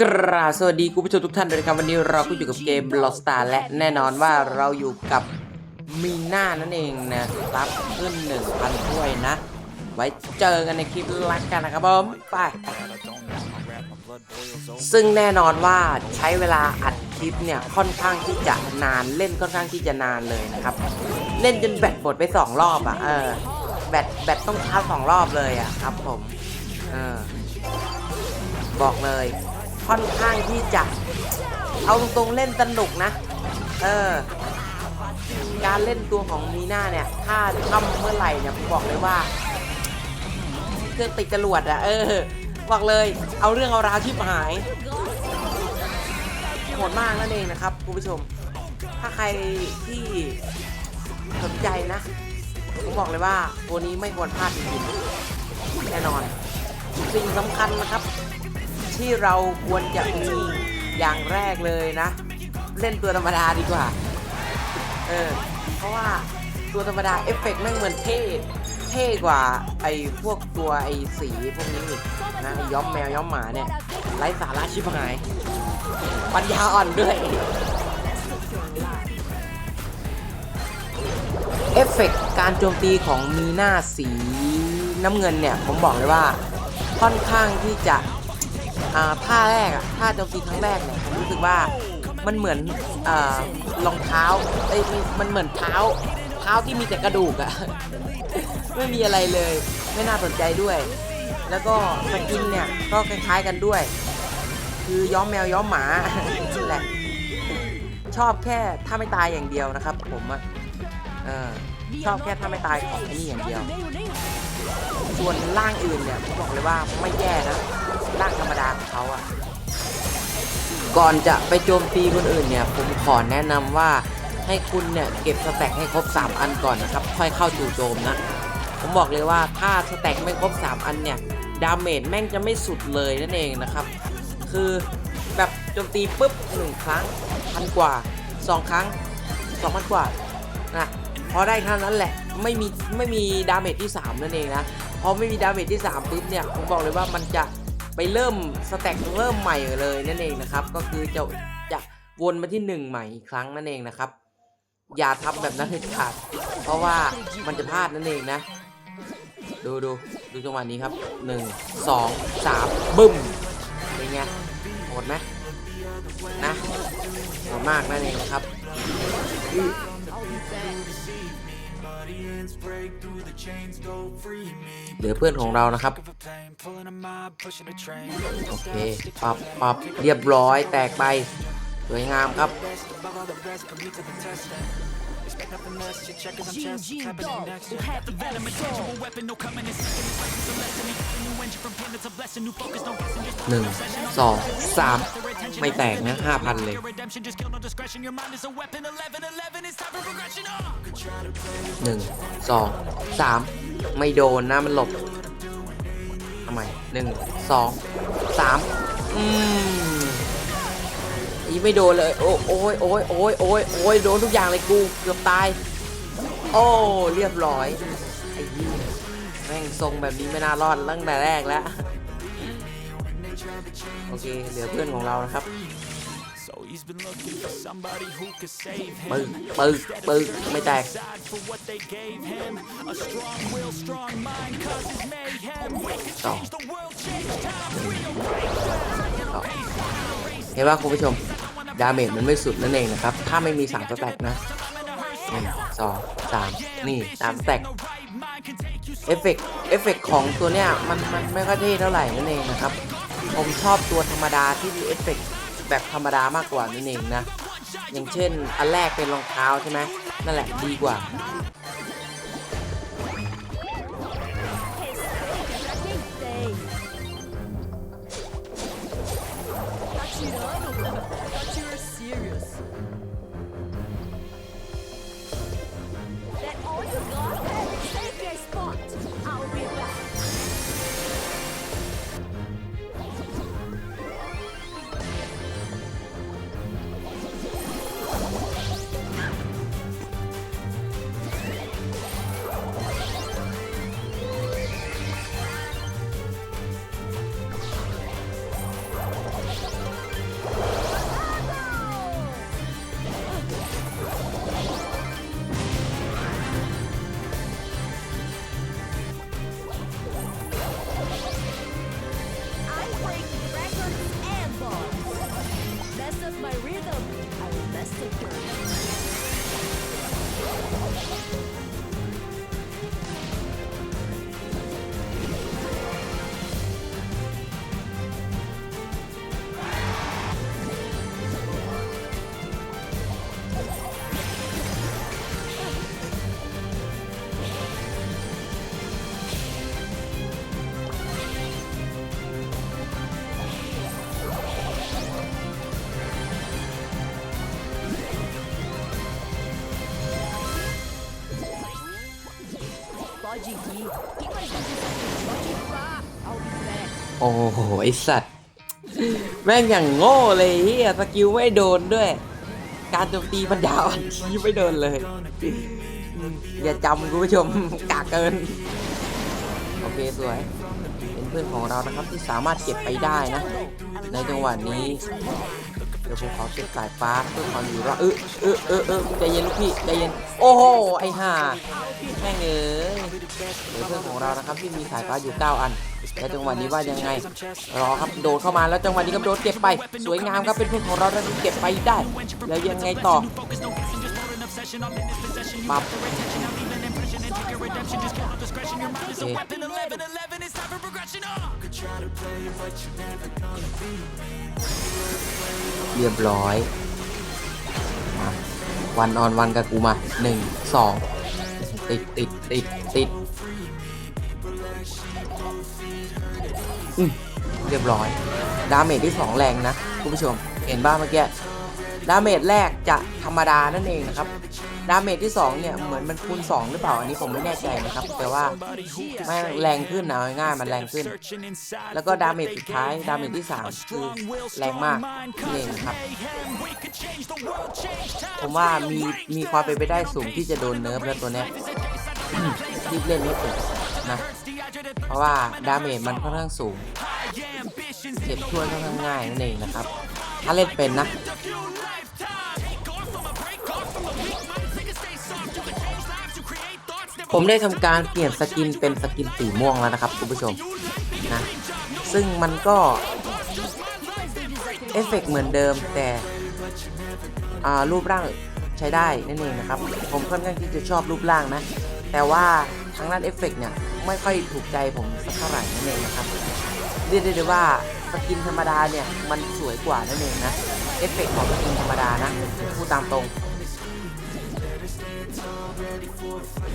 กราสวัสดีคุณผู้ชมทุกท่านด้วยนครับวันนี้เราก็อยู่กับเกม l o s t a r และแน่นอนว่าเราอยู่กับมีน่านั่นเองนะครับขึ้น1,000ถ้วยนะ ไว้เจอกันในคลิปลักกันนะครับผมไป ซึ่งแน่นอนว่าใช้เวลาอัดคลิปเนี่ยค่อนข้างที่จะนานเล่นค่อนข้างที่จะนานเลยนะครับ เล่นจนแบตหมดไปสองรอบอะเออแบตแบตต้องชาร์จสองรอบเลยอะครับผมเออบอกเลย ค่อนข้างที่จะ เอาตรงๆเล่นสนุกนะ เออ การเล่นตัวของมีนาเนี่ย ถ้าทำเมื่อไหร่เนี่ยผมบอกเลยว่า เครื่องติดจรวดอะเออ บอกเลย เอาเรื่องเอาราวที่หายโหดมากนั่นเองนะครับคุณผู้ชม ถ้าใครที่สนใจนะผมบอกเลยว่าตัวนี้ไม่ควรพลาดจริงๆแน่นอน สิ่งสำคัญนะครับ ที่เราควรจะมีอย่างแรกเลยนะ เล่นตัวธรรมดาดีกว่า เออ เพราะว่าตัวธรรมดาเอฟเฟกต์แม่งเหมือนเท่เท่กว่าไอ้พวกตัวไอ้สีพวกนี้อีกนะย้อมแมวย้อมหมาเนี่ยไร้สาระชิบหาย ปัญญาอ่อนด้วยเอฟเฟกต์การโจมตีของมีหน้าสีน้ำเงินเนี่ย ผมบอกเลยว่าค่อนข้างที่จะ อ่าท่าแรกอะท่าโจมตีครั้งแรกเนี่ยผมรู้สึกว่ามันเหมือนอ่ารองเท้าเอ้ยมันเหมือนเท้า เท้าที่มีแต่กระดูกอะไม่มีอะไรเลย ไม่น่าสนใจด้วย แล้วก็สกินเนี่ยก็คล้ายๆกันด้วย คือย้อมแมวย้อมหมาแหละชอบแค่ถ้าไม่ตายอย่างเดียวนะครับ ผมอะชอบแค่ถ้าไม่ตายของไอ้นี่อย่างเดียว ส่วนร่างอื่นเนี่ยผมบอกเลยว่าไม่แย่นะ ร่างธรรมดาของเขาอะก่อนจะไปโจมตีคนอื่นเนี่ย ผมขอแนะนำว่าให้คุณเนี่ยเก็บสแต็กให้ครบ 3 อันก่อนนะครับ ค่อยเข้าจู่โจมนะ ผมบอกเลยว่าถ้าสแต็กไม่ครบ 3 อันเนี่ย ดาเมจแม่งจะไม่สุดเลยนั่นเองนะครับ คือแบบโจมตีปุ๊บหนึ่งครั้งพันกว่าสองครั้งสองพันกว่านะพอได้เท่านั้นแหละไม่มีไม่มีดาเมจที่ 3 นั่นเองนะพอไม่มีดาเมจที่ 3 ปุ๊บเนี่ยผมบอกเลยว่ามันจะ ไปเริ่มสแต็กเริ่มใหม่เลยนั่นเองนะครับ ก็คือจะจะวนมาที่ 1 ใหม่อีกครั้งนั่นเองนะครับ อย่าทำแบบนั้นเด็ดขาด เพราะว่ามันจะพลาดนั่นเองนะ ดูดูดูจังหวะนี้ครับ 1 2 3 บึ้มเป็นไงโหดไหมนะโหดมากนั่นเองนะครับ เหลือเพื่อนของเรานะครับ โอเคปรับปรับเรียบร้อยแตกไป สวยงามครับ หนึ่งสองสามไม่แตกนะห้าพันเลยหนึ่งสองสามไม่โดนนะมันหลบทำไมหนึ่งสองสามอืม อีไม่โดนเลย โอ้โอ้ยโอ้ยโอ้ยโอ้ยโอ้ยโดนทุกอย่างเลยกูเกือบตาย โอ้เรียบร้อยไอ้ยี่แม่งทรงแบบนี้ไม่น่ารอดตั้งแต่แรกแล้วโอเคเหลือเพื่อนของเรานะครับปึกปึกปึกไม่แตกสองสอ เห็นว่าคุณผู้ชมดาเมจมันไม่สุดนั่นเองนะครับ ถ้าไม่มีสามสแต็กนะหนึ่งสองสามนี่สามสแต็กเอฟเฟกเอฟเฟกของตัวเนี้ยมันมันไม่ค่อยเท่เท่าไหร่นั่นเองนะครับ ผมชอบตัวธรรมดาที่มีเอฟเฟกแบบธรรมดามากกว่านั่นเองนะ อย่างเช่นอันแรกเป็นรองเท้าใช่ไหมนั่นแหละดีกว่า โอ้โห ไอสัตว์ แม่งอย่างโง่เลยเฮียสกิลไม่โดนด้วย การโจมตีมันยาวอันทีไม่โดนเลย อย่าจำคุณผู้ชมกากเกิน โอเค สวย เป็นเพื่อนของเรานะครับที่สามารถเก็บไปได้นะ ในจังหวะนี้ ดี๋ยวผมขอเก็บสายฟ้าเพื่อความอยู่รอดเออเออเออเออใจเย็นลูกพี่ใจเย็น โอ้โหไอห่าแม่งเอ้ยเดี๋ยวเพื่อนของเรานะครับที่มีสายฟ้าอยู่ 9 อันแล้วจังหวะนี้ว่ายังไงรอครับโดดเข้ามาแล้วจังหวะนี้ก็โดดเก็บไป สวยงามครับเป็นเพื่อนของเราแล้วเก็บไปได้ แล้วยังไงต่อปับ โอเคเรียบร้อยมาวันออนวันกับกูมาหนึ่งสองติดติดติดติดอืมเรียบร้อย ดาเมจที่2แรงนะคุณผู้ชม เห็นบ้างเมื่อกี้ ดาเมจแรกจะธรรมดานั่นเองนะครับ ดาเมจที่ 2 เนี่ย เหมือนมันคูณ 2 หรือเปล่า อันนี้ผมไม่แน่ใจนะครับ แต่ว่าแม่แรงขึ้นนะเอาง่ายมันแรงขึ้น แล้วก็ดาเมจสุดท้าย ดาเมจที่ 3 คือแรงมากนี่เองครับ ผมว่ามีมีความเป็นไปได้สูงที่จะโดนเนิร์ฟแล้วตัวเนี้ยรีบเล่นให้เป็นนะ เพราะว่าดาเมจมันค่อนข้างสูงเก็บช่วยค่อนข้างง่ายนั่นเองนะครับ ถ้าเล่นเป็นนะ ผมได้ทำการเปลี่ยนสกินเป็นสกินสีม่วงแล้วนะครับคุณผู้ชมนะซึ่งมันก็เอฟเฟกต์เหมือนเดิมแต่อารูปร่างใช้ได้นั่นเองนะครับ ผมค่อนข้างที่จะชอบรูปร่างนะ แต่ว่าทางด้านเอฟเฟกต์เนี่ยไม่ค่อยถูกใจผมสักเท่าไหร่นั่นเองนะครับเรียกได้ว่าสกินธรรมดาเนี่ยมันสวยกว่านั่นเองนะเอฟเฟกต์ของสกินธรรมดานะพูดตามตรง ready for free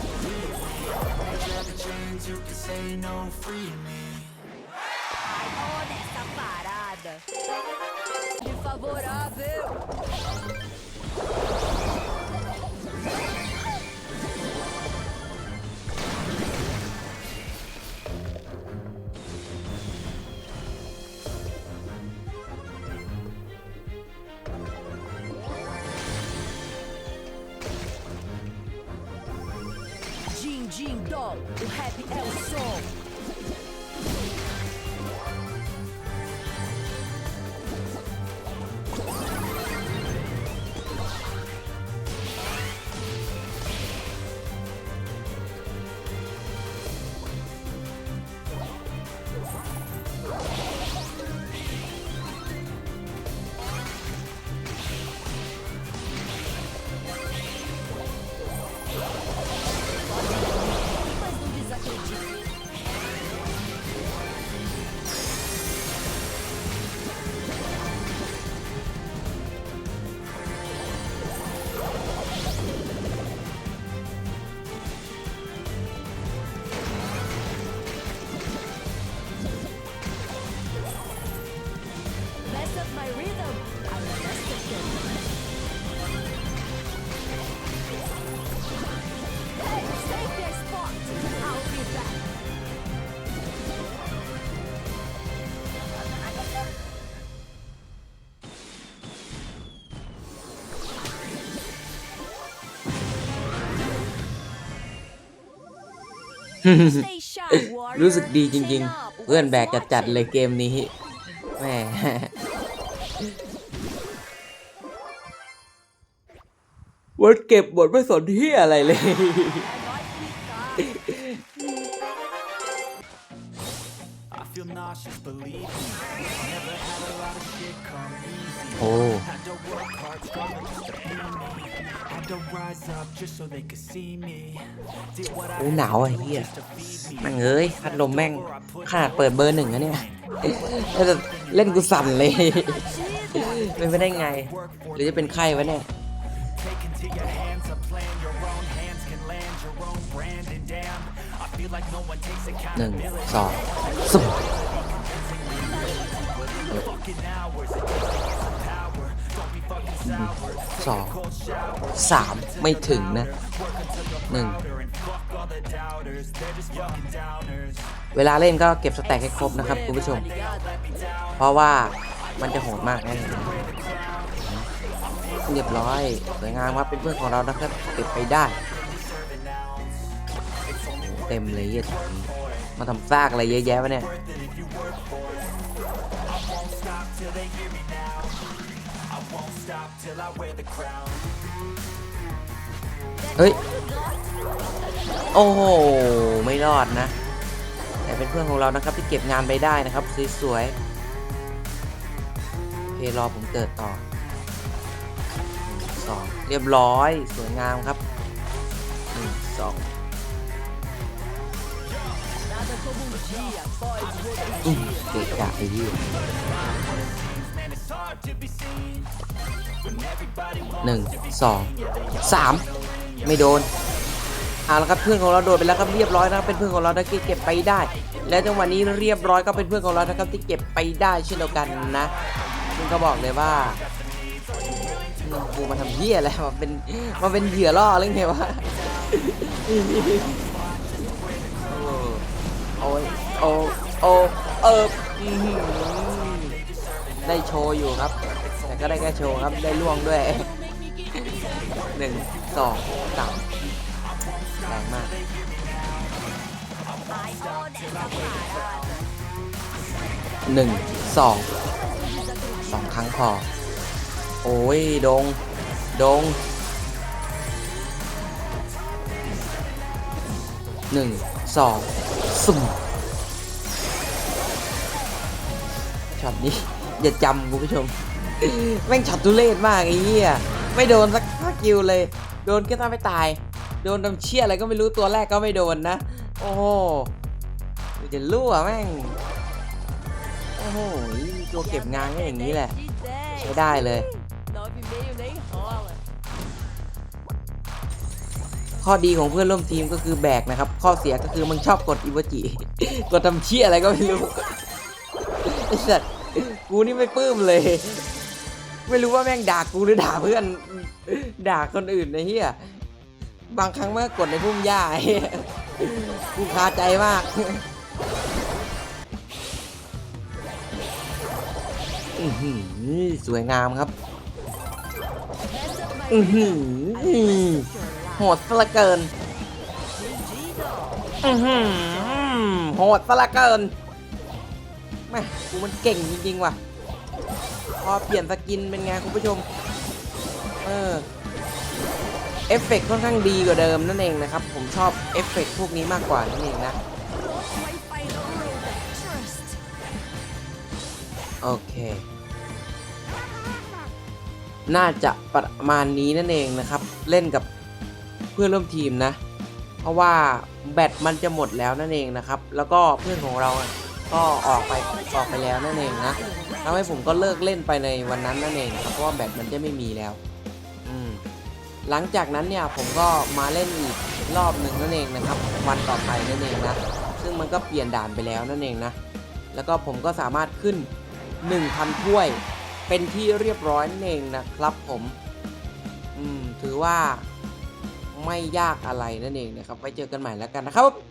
Would you a chance, you can say no, free me Ai, olha essa parada. Desfavorável รู้สึกดีจริง ๆ เพื่อนแบกจัดๆเลยเกมนี้แหมวันเก็บบทไม่สนที่อะไรเลย É nóis โอ้หนาวอะเฮีย just to feed me. แม่งเอ้ยพัดลมแม่งขนาดเปิดเบอร์หนึ่งนะเนี่ยแล้วจะเล่นกูสั่นเลยเป็นไปได้ไง หรือจะเป็นไข้วะเนี่ย Take into your hands a plan. Your own hands can land your own brand. And damn, I feel like no one takes หนึ่ง accountability. สองสุด Fucking สองสามไม่ถึงนะหนึ่งเวลาเล่นก็เก็บสแต็กให้ครบนะครับคุณผู้ชม เพราะว่ามันจะโหดมากนะเรียบร้อยสวยงามครับเป็นเพื่อนของเรานะครับเก็บไปได้ เต็มเลยเหี้ยถันี้มาทำซากอะไรเยอะแยะวะเนี่ย เฮ้ย โอ้โห ไม่รอดนะ แต่เป็นเพื่อนของเรานะครับที่เก็บงานไปได้นะครับ สวยๆโอเครอผมเกิดต่อหนึ่งสองเรียบร้อย สวยงามครับหนึ่งสองอืมเกะกะไอ้ยี่ หนึ่งสองสามไม่โดนเอาละครับเพื่อนของเราโดดไปแล้วครับเรียบร้อยนะครับเป็นเพื่อนของเราที่เก็บไปได้ และจังหวะนี้เรียบร้อยก็เป็นเพื่อนของเรานะครับที่เก็บไปได้เช่นเดียวกันนะซึ่งก็บอกเลยว่ามึงกูมาทำเหี้ยอะไรมาเป็นมาเป็นเหยื่อล่อหรือไงวะโอ้ยโอ้โอ้เออ ได้โชว์อยู่ครับ แต่ก็ได้แค่โชว์ครับ ได้ล่วงด้วยหนึ่งสองสามแรงมากหนึ่งสองสองครั้งพอ โอ้ย ดง ดงหนึ่งสองสุ่มช็อตนี้ อย่าจำคุณผู้ชม แม่งช็อตทุเรศมากไอ้เหี้ยไม่โดนสักสักคิวเลย โดนแค่ถ้าไม่ตาย โดนทำเชี่ยอะไรก็ไม่รู้ตัวแรกก็ไม่โดนนะ โอ้โหจะรั่วแม่ง โอ้โหตัวเก็บงานก็อย่างนี้แหละ ใช้ได้เลย ข้อดีของเพื่อนร่วมทีมก็คือแบกนะครับ ข้อเสียก็คือมึงชอบกดอิวจิ กดทำเชี่ยอะไรก็ไม่รู้ไอ้สัตว์ กูนี่ไม่ปลื้มเลย ไม่รู้ว่าแม่งด่ากูหรือด่าเพื่อน ด่าคนอื่นไอ้เหี้ยบางครั้งแม่งกดในพุ่มหญ้าเหี้ยกูคาใจมากอือหือสวยงามครับอือหือโหดซะละเกินอือหือโหดซะละเกิน แม่กูมันเก่งจริงๆว่ะ พอเปลี่ยนสกินเป็นไงคุณผู้ชม เออ เอฟเฟกต์ค่อนข้างดีกว่าเดิมนั่นเองนะครับ ผมชอบเอฟเฟกต์พวกนี้มากกว่านั่นเองนะ โอเค น่าจะประมาณนี้นั่นเองนะครับ เล่นกับเพื่อนร่วมทีมนะ เพราะว่าแบตมันจะหมดแล้วนั่นเองนะครับ แล้วก็เพื่อนของเรา ก็ออกไปออกไปแล้วนั่นเองนะทำให้ผมก็เลิกเล่นไปในวันนั้นนั่นเองครับเพราะว่าแบตมันจะไม่มีแล้ว อืมหลังจากนั้นเนี่ยผมก็มาเล่นอีกรอบหนึ่งนั่นเองนะครับ วันต่อไปนั่นเองนะซึ่งมันก็เปลี่ยนด่านไปแล้วนั่นเองนะแล้วก็ผมก็สามารถขึ้น 1,000ถ้วย เป็นที่เรียบร้อยนั่นเองนะครับผมอืมถือว่าไม่ยากอะไรนั่นเองนะครับไว้เจอกันใหม่แล้วกันนะครับ